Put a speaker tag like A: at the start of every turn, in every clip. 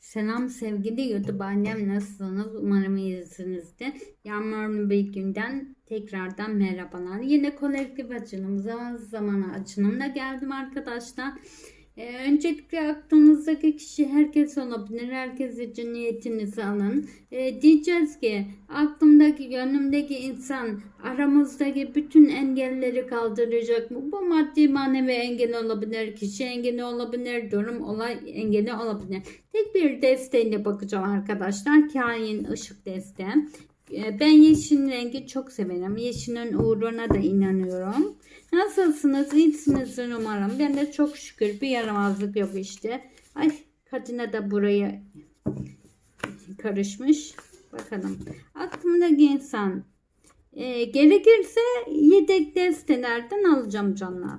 A: Selam sevgili YouTube annem nasılsınız? Umarım iyisinizdir. Yağmurlu bir günden tekrardan merhabalar. Yine kolektif açılım zaman zamanı açılımla geldim arkadaşlar. Ee, öncelikle aklınızdaki kişi herkes olabilir. Herkes için niyetinizi alın. Ee, diyeceğiz ki aklımdaki, gönlümdeki insan aramızdaki bütün engelleri kaldıracak mı? Bu maddi manevi engel olabilir, kişi engeli olabilir, durum olay engeli olabilir. Tek bir desteğine bakacağım arkadaşlar. Kain ışık desteği. Ee, Ben yeşil rengi çok severim. Yeşilin uğruna da inanıyorum. Nasılsınız? İyisinizdir umarım. Ben de çok şükür bir yaramazlık yok işte. Ay Katina da buraya karışmış. Bakalım. Aklımdaki insan e, gerekirse yedek destelerden alacağım canlar.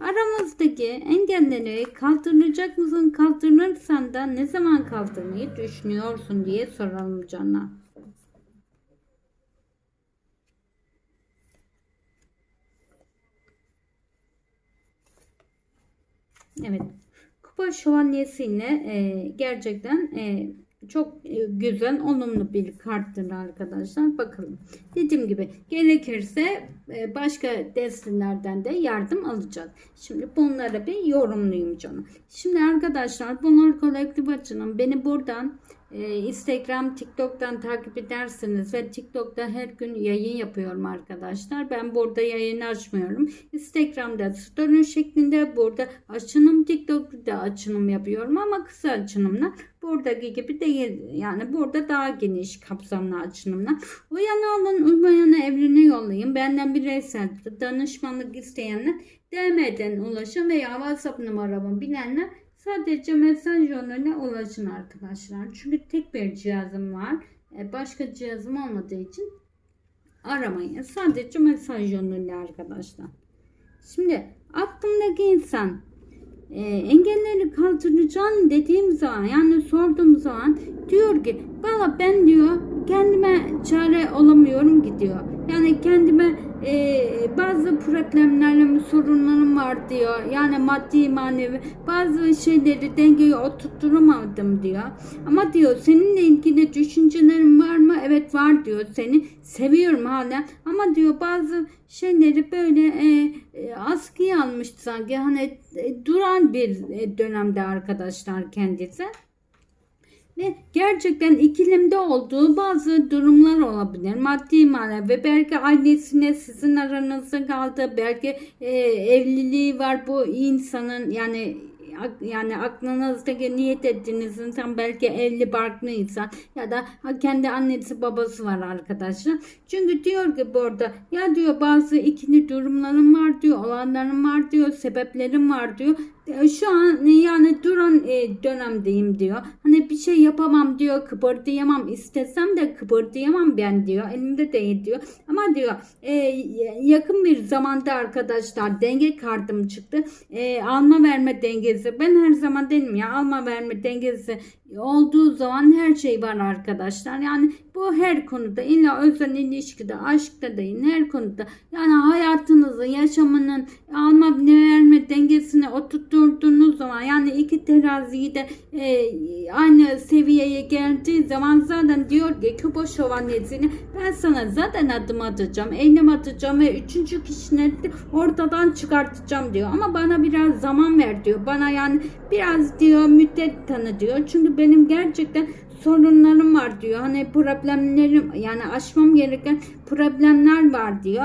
A: Aramızdaki engelleri kaldıracak mısın? Kaldırırsan da ne zaman kaldırmayı düşünüyorsun diye soralım canlar. Evet. Kupa şövalyesiyle e, gerçekten e, çok e, güzel, olumlu bir karttır arkadaşlar. Bakalım. Dediğim gibi gerekirse e, başka destelerden de yardım alacağız. Şimdi bunları bir yorumlayayım canım. Şimdi arkadaşlar bunlar kolektif açılım. Beni buradan e, Instagram, TikTok'tan takip edersiniz ve TikTok'ta her gün yayın yapıyorum arkadaşlar. Ben burada yayın açmıyorum. Instagram'da story şeklinde burada açılım, TikTok'ta açılım yapıyorum ama kısa açılımlar. Buradaki gibi değil. Yani burada daha geniş kapsamlı açılımlar. Uyanı alın, uymayana evrene yollayın. Benden bireysel danışmanlık isteyenler DM'den ulaşın veya WhatsApp numaramı bilenler Sadece mesaj yoluyla ulaşın arkadaşlar. Çünkü tek bir cihazım var. E, Başka cihazım olmadığı için aramayın. Sadece mesaj yoluyla arkadaşlar. Şimdi aklımdaki insan e, engelleri kaldıracağım dediğim zaman yani sorduğum zaman diyor ki valla ben diyor kendime çare olamıyorum ki diyor. Yani kendime e, bazı problemlerim, sorunlarım var diyor. Yani maddi manevi bazı şeyleri dengeye oturtturamadım diyor. Ama diyor seninle ilgili düşüncelerin var mı? Evet var diyor. Seni seviyorum hala. Ama diyor bazı şeyleri böyle e, e, askıya almıştı sanki. Hani e, duran bir e, dönemde arkadaşlar kendisi. Ve gerçekten ikilemde olduğu bazı durumlar olabilir. Maddi manevi belki ailesine sizin aranızda kaldı. Belki e, evliliği var bu insanın yani yani aklınızdaki niyet ettiğiniz insan belki evli barklı insan ya da kendi annesi babası var arkadaşlar. Çünkü diyor ki burada ya diyor bazı ikili durumlarım var diyor, olanlarım var diyor, sebeplerim var diyor. Şu an yani duran e, dönemdeyim diyor. Hani bir şey yapamam diyor, kıpırdayamam. istesem de kıpırdayamam ben diyor. Elimde değil diyor. Ama diyor e, yakın bir zamanda arkadaşlar denge kartım çıktı. E, alma verme dengesi. Ben her zaman dedim ya alma verme dengesi olduğu zaman her şey var arkadaşlar. Yani bu her konuda illa özel ilişkide, aşkta değil her konuda. Yani hayatınızın, yaşamının alma verme dengesini oturtturduğunuz zaman yani teraziyi de e, aynı seviyeye geldiği zaman zaten diyor ki Kübo şövalyesini ben sana zaten adım atacağım, eylem atacağım ve üçüncü kişileri ortadan çıkartacağım diyor. Ama bana biraz zaman ver diyor. Bana yani biraz diyor müddet tanı diyor. Çünkü benim gerçekten sorunlarım var diyor. Hani problemlerim yani aşmam gereken problemler var diyor.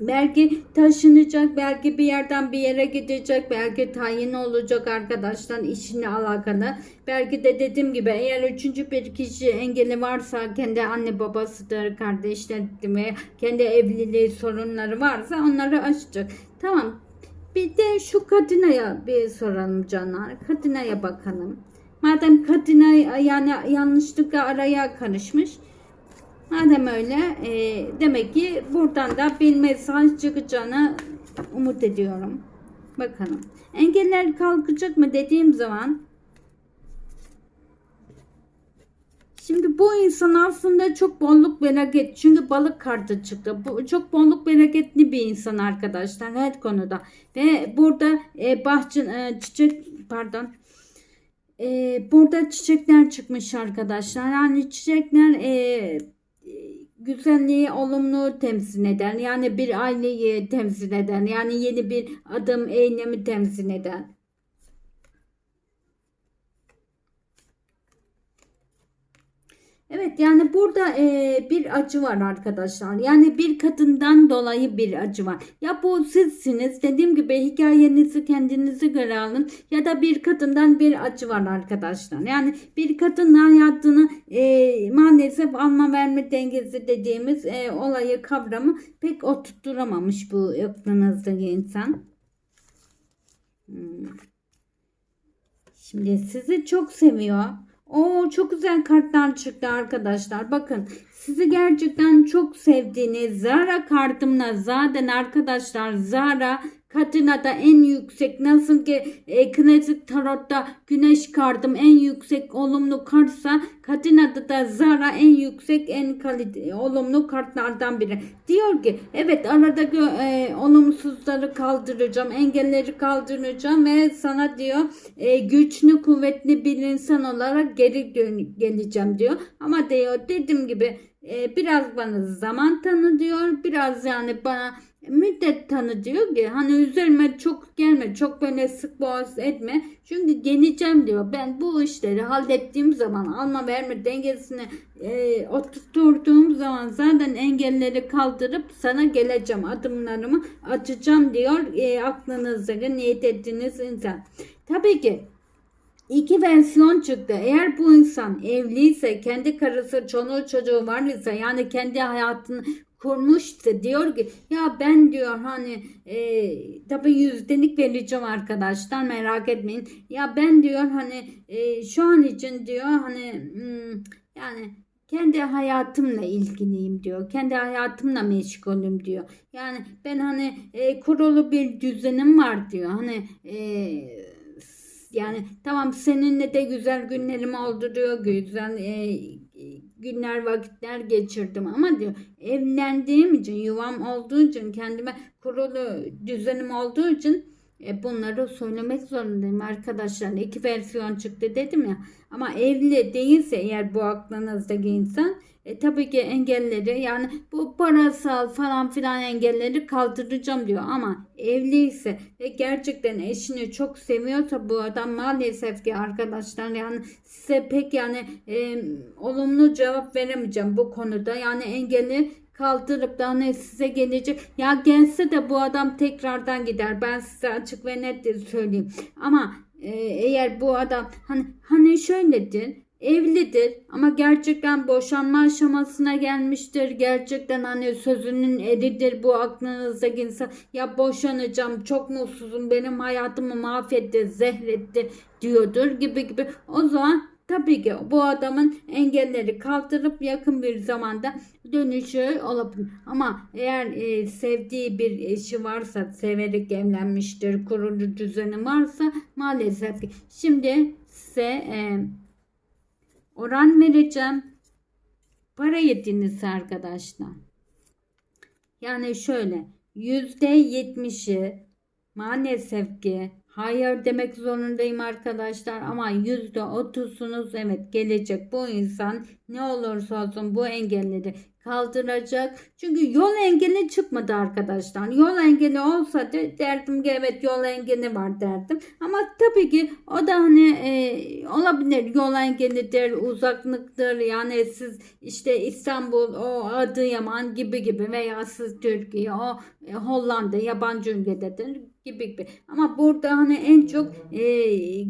A: Belki taşınacak, belki bir yerden bir yere gidecek, belki tayin olacak arkadaşlar işinle alakalı. Belki de dediğim gibi eğer üçüncü bir kişi engeli varsa kendi anne babasıdır, kardeşleri ve kendi evliliği sorunları varsa onları aşacak. Tamam. Bir de şu Kadına'ya bir soralım canlar. Kadına'ya bakalım. Madem Kadına yani yanlışlıkla araya karışmış. Madem öyle e, demek ki buradan da bir mesaj çıkacağını umut ediyorum. Bakalım. Engeller kalkacak mı dediğim zaman Şimdi bu insan aslında çok bolluk bereket. Çünkü balık kartı çıktı. Bu çok bolluk bereketli bir insan arkadaşlar her konuda. Ve burada e, bahçe e, çiçek pardon Ee, burada çiçekler çıkmış arkadaşlar. Yani çiçekler e, güzelliği olumlu temsil eder. Yani bir aileyi temsil eder. Yani yeni bir adım eylemi temsil eder. Evet yani burada e, bir acı var arkadaşlar. Yani bir kadından dolayı bir acı var. Ya bu sizsiniz. Dediğim gibi hikayenizi kendinize göre alın. Ya da bir kadından bir acı var arkadaşlar. Yani bir kadın hayatını e, maalesef alma verme dengesi dediğimiz e, olayı kavramı pek oturtturamamış bu aklınızdaki insan. Hmm. Şimdi sizi çok seviyor. Oo çok güzel kartlar çıktı arkadaşlar. Bakın sizi gerçekten çok sevdiğini Zara kartımla zaten arkadaşlar Zara Katina'da en yüksek nasıl ki e, klasik tarotta güneş kartım en yüksek olumlu kartsa Katina'da da Zara en yüksek en kalite olumlu kartlardan biri. Diyor ki evet aradaki e, olumsuzları kaldıracağım engelleri kaldıracağım ve sana diyor e, güçlü kuvvetli bir insan olarak geri dön- geleceğim diyor. Ama diyor dediğim gibi e, biraz bana zaman tanı diyor biraz yani bana müddet tanı diyor ki hani üzerime çok gelme çok böyle sık boğaz etme. Çünkü geleceğim diyor. Ben bu işleri hallettiğim zaman alma verme dengesini e, oturttuğum zaman zaten engelleri kaldırıp sana geleceğim adımlarımı açacağım diyor e, aklınızdaki niyet ettiğiniz insan. Tabii ki İki versiyon çıktı. Eğer bu insan evliyse, kendi karısı, çoluğu çocuğu var ise yani kendi hayatını kurmuştu diyor ki ya ben diyor hani e, tabi yüzdelik vereceğim arkadaşlar merak etmeyin ya ben diyor hani e, şu an için diyor hani hmm, yani kendi hayatımla ilgiliyim diyor. Kendi hayatımla meşgulüm diyor. Yani ben hani e, kurulu bir düzenim var diyor. Hani e, yani tamam seninle de güzel günlerim oldu diyor. Güzel e, günler vakitler geçirdim. Ama diyor evlendiğim için yuvam olduğu için kendime kurulu düzenim olduğu için e, bunları söylemek zorundayım arkadaşlar. İki versiyon çıktı dedim ya. Ama evli değilse eğer bu aklınızdaki insan e, tabii ki engelleri yani bu parasal falan filan engelleri kaldıracağım diyor ama evliyse ve gerçekten eşini çok seviyorsa bu adam maalesef ki arkadaşlar yani size pek yani e, olumlu cevap veremeyeceğim bu konuda yani engeli kaldırıp da hani size gelecek ya gelse de bu adam tekrardan gider ben size açık ve net söyleyeyim ama e, eğer bu adam hani hani şöyledir evlidir ama gerçekten boşanma aşamasına gelmiştir. Gerçekten hani sözünün eridir bu aklınızdaki insan. Ya boşanacağım çok mutsuzum benim hayatımı mahvetti zehretti diyordur gibi gibi. O zaman tabii ki bu adamın engelleri kaldırıp yakın bir zamanda dönüşü olabilir. Ama eğer e, sevdiği bir eşi varsa, severek evlenmiştir, kurulu düzeni varsa maalesef ki şimdi size e, oran vereceğim. Para yediniz arkadaşlar. Yani şöyle yüzde yetmişi maalesef ki hayır demek zorundayım arkadaşlar ama yüzde otuzunuz evet gelecek bu insan ne olursa olsun bu engelleri kaldıracak. Çünkü yol engeli çıkmadı arkadaşlar. Yol engeli olsa da derdim ki evet yol engeli var derdim. Ama tabii ki o da hani e, olabilir. Yol engelidir, uzaklıktır. Yani siz işte İstanbul, o Adıyaman gibi gibi veya siz Türkiye, o e, Hollanda, yabancı ülkededir gibi gibi. Ama burada hani en çok e,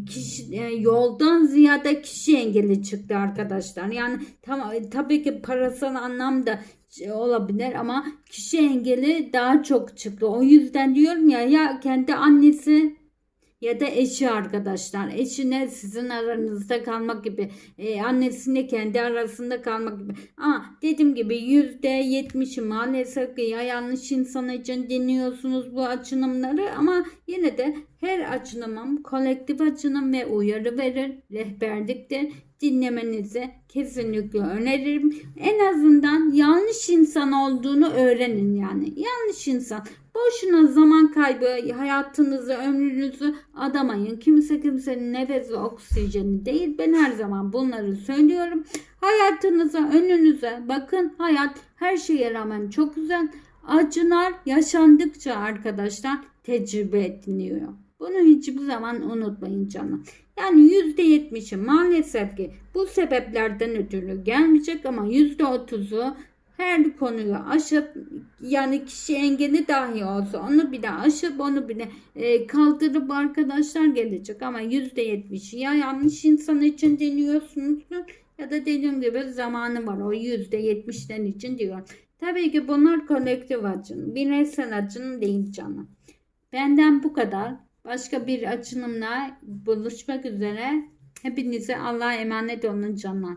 A: kişi e, yoldan ziyade kişi engeli çıktı arkadaşlar. Yani tamam tabii ki parasal anlamda olabilir ama kişi engeli daha çok çıktı. O yüzden diyorum ya ya kendi annesi ya da eşi arkadaşlar. Eşine sizin aranızda kalmak gibi. E, annesine kendi arasında kalmak gibi. Ama dediğim gibi yüzde yetmişi maalesef ya yanlış insan için dinliyorsunuz bu açılımları ama yine de her açılımım kolektif açılım ve uyarı verir. Rehberliktir. Dinlemenizi kesinlikle öneririm. En azından yanlış insan olduğunu öğrenin yani. Yanlış insan. Boşuna zaman kaybı, hayatınızı, ömrünüzü adamayın. Kimse kimsenin nefesi oksijeni değil. Ben her zaman bunları söylüyorum. Hayatınıza, önünüze bakın. Hayat her şeye rağmen çok güzel. Acılar yaşandıkça arkadaşlar tecrübe ediliyor. Bunu hiçbir zaman unutmayın canım. Yani %70'i maalesef ki bu sebeplerden ötürü gelmeyecek ama %30'u her konuyu aşıp yani kişi engeli dahi olsa onu bile aşıp onu bile e, kaldırıp arkadaşlar gelecek ama %70'i ya yanlış insan için deniyorsunuzdur ya da dediğim gibi zamanı var o %70'den için diyor. Tabii ki bunlar kolektif açın. Bireysel açın değil canım. Benden bu kadar. Başka bir açılımla buluşmak üzere. Hepinize Allah'a emanet olun canlar.